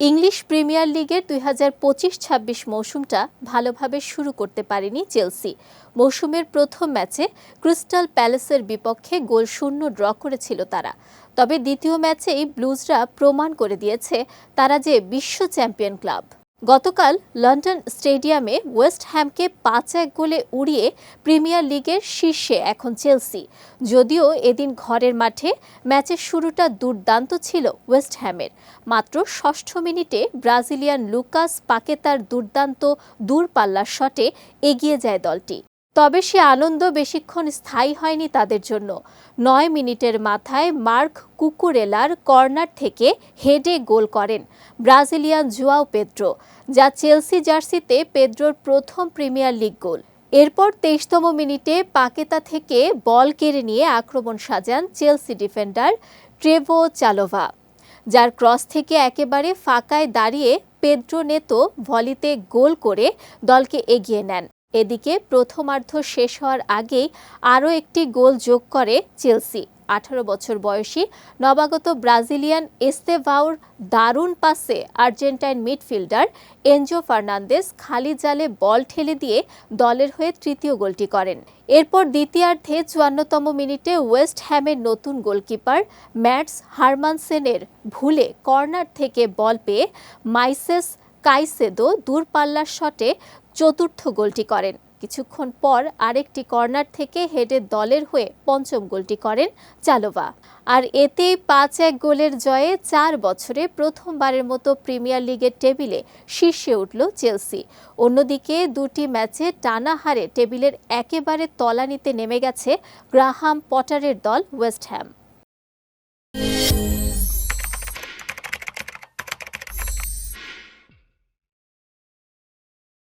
English premier লিগের দুই হাজার পঁচিশ ছাব্বিশ মৌসুমটা ভালোভাবে শুরু করতে পারেনি চেলসি। মৌসুমের প্রথম ম্যাচে ক্রিস্টাল প্যালেসের বিপক্ষে গোল শূন্য ড্র করেছিল তারা। তবে দ্বিতীয় ম্যাচেই ব্লুজরা প্রমাণ করে দিয়েছে তারা যে বিশ্ব চ্যাম্পিয়ন ক্লাব। গতকাল লন্ডন স্টেডিয়ামে ওয়েস্ট হ্যামকে পাঁচ এক গোলে উড়িয়ে প্রিমিয়ার লিগের শীর্ষে এখন চেলসি। যদিও এদিন ঘরের মাঠে ম্যাচের শুরুটা দুর্দান্ত ছিল ওয়েস্ট হ্যামের। মাত্র ষষ্ঠ মিনিটে ব্রাজিলিয়ান লুকাস পাকেতার দুর্দান্ত দূরপাল্লার শটে এগিয়ে যায় দলটি। তবে সে আনন্দ বেশিক্ষণ স্থায়ী হয়নি তাদের জন্য। নয় মিনিটের মাথায় মার্ক কুকুরেলার কর্নার থেকে হেডে গোল করেন ব্রাজিলিয়ান জুয়াও পেদ্রো, যা চেলসি জার্সিতে পেদ্রোর প্রথম প্রিমিয়ার লিগ গোল। এরপর তেইশতম মিনিটে পাকেতা থেকে বল কেড়ে নিয়ে আক্রমণ সাজান চেলসি ডিফেন্ডার ট্রেভো চালোভা, যার ক্রস থেকে একেবারে ফাঁকায় দাঁড়িয়ে পেদ্রো নেতো ভলিতে গোল করে দলকে এগিয়ে নেন। এদিকে প্রথমার্ধ শেষ হওয়ার আগেই আরও একটি গোল যোগ করে চেলসি। আঠারো বছর বয়সী নবাগত ব্রাজিলিয়ান এস্তেভাউর দারুণ পাসে আর্জেন্টাইন মিডফিল্ডার এনজো ফার্নান্দেস খালি জালে বল ঠেলে দিয়ে দলের হয়ে তৃতীয় গোলটি করেন। এরপর দ্বিতীয়ার্ধে চুয়ান্নতম মিনিটে ওয়েস্ট হ্যামের নতুন গোলকিপার ম্যাটস হারমানসেনের ভুলে কর্নার থেকে বল পেয়ে মাইসেস কাইসেদো দূরপাল্লার শটে চতুর্থ গোলটি করেন। কিছুক্ষণ পর আরেকটি কর্নার থেকে হেডে দলের হয়ে পঞ্চম গোলটি করেন চালোভা আর এতেই পাঁচ এক গোলের জয়ে চার বছরে প্রথমবারের মতো প্রিমিয়ার লিগের টেবিলে শীর্ষে উঠল চেলসি। অন্যদিকে দুটি ম্যাচে টানা হারে টেবিলের একেবারে তলানিতে নেমে গেছে গ্রাহাম পটারের দল ওয়েস্ট হ্যাম।